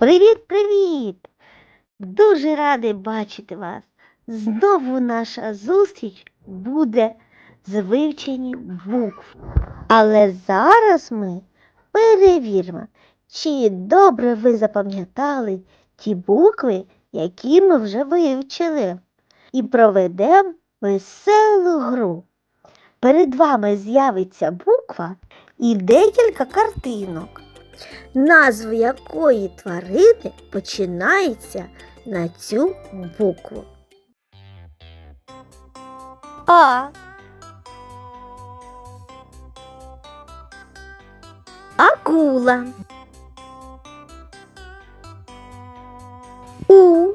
Привіт-привіт! Дуже радий бачити вас. Знову наша зустріч буде з вивченням букв. Але зараз ми перевіримо, чи добре ви запам'ятали ті букви, які ми вже вивчили, і проведемо веселу гру. Перед вами з'явиться буква і декілька картинок назва якої тварини починається на цю букву. А. Акула. У.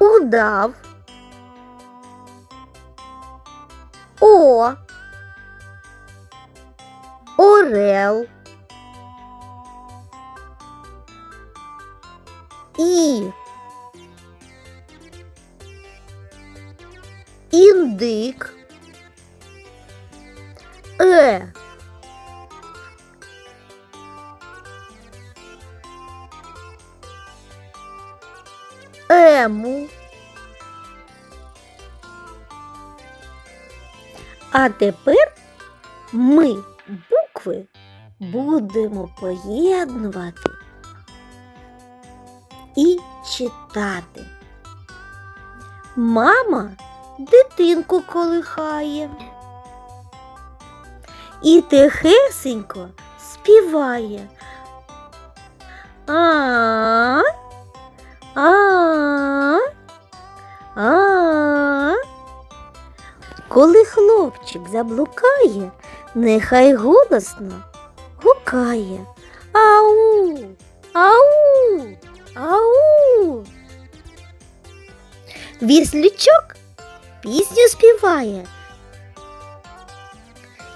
Удав. О. Орел. І. Індик. Е. Ему. А тепер ми букви будемо поєднувати і читати. Мама дитинку колихає і тихесенько співає. А, а, а. Коли хлопчик заблукає, нехай голосно гукає. Ау, ау, ау. Віслючок пісню співає.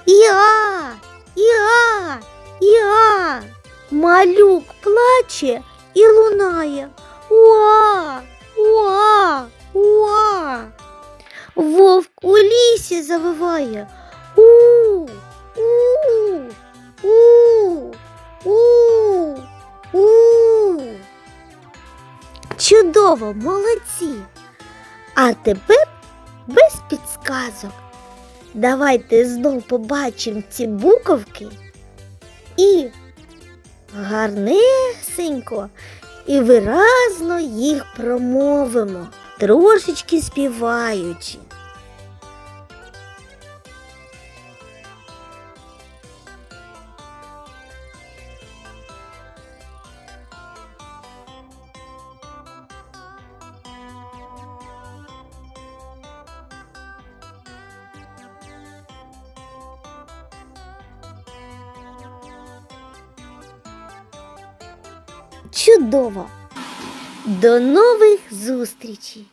Іа, іа, іа. Малюк плаче і лунає. Уа, уа, уа. Вовк у лісі завиває. Чудово, молодці. А тепер без підсказок. Давайте знов побачимо ці буковки і гарнесенько і виразно їх промовимо, трошечки співаючи. Чудово! До нових зустрічей!